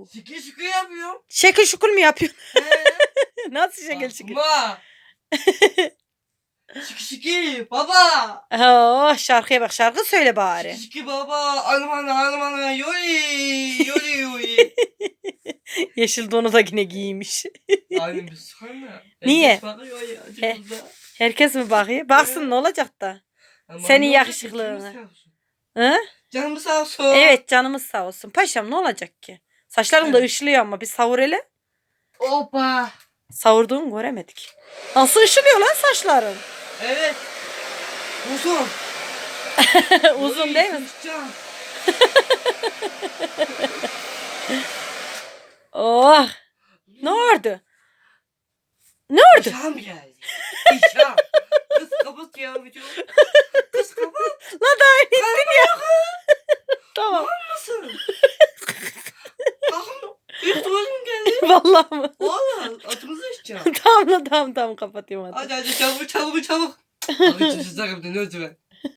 Oo. Şıkır şıkır yapıyorum. Şekil şukul mu yapıyorsun? Nasıl şekil şukul? Baba. Şıkır şıkır baba. Oh şarkıya bak şarkı söyle bari. Şıkır şıkır baba. Alman alman yoli yoli yoli. Yeşil donu da yine giymiş. Aynen bir sonra. Niye? Herkes bakıyor ya. He. cımbızda. Herkes mi bakıyor? Baksın ne olacak da. Aman Senin ne olacak? yakışıklığına. Canımız sağ olsun. Hı? Canımız sağ olsun. Evet canımız sağ olsun. Paşam ne olacak ki? Saçların da ışılıyor ama bir savur hele. Opa. Savurduğunu göremedik. Nasıl ışılıyor lan saçların? Evet. Uzun. Uzun değil mi? Oh. Ne oldu? Ne oldu? İşam geldi. Vallahi mı? Valla atımızı içeceğim. tamam la tamam tamam kapatıyorum hadi. Hadi hadi çabuk çabuk çabuk. Abi çocuklar kapatın lütfen.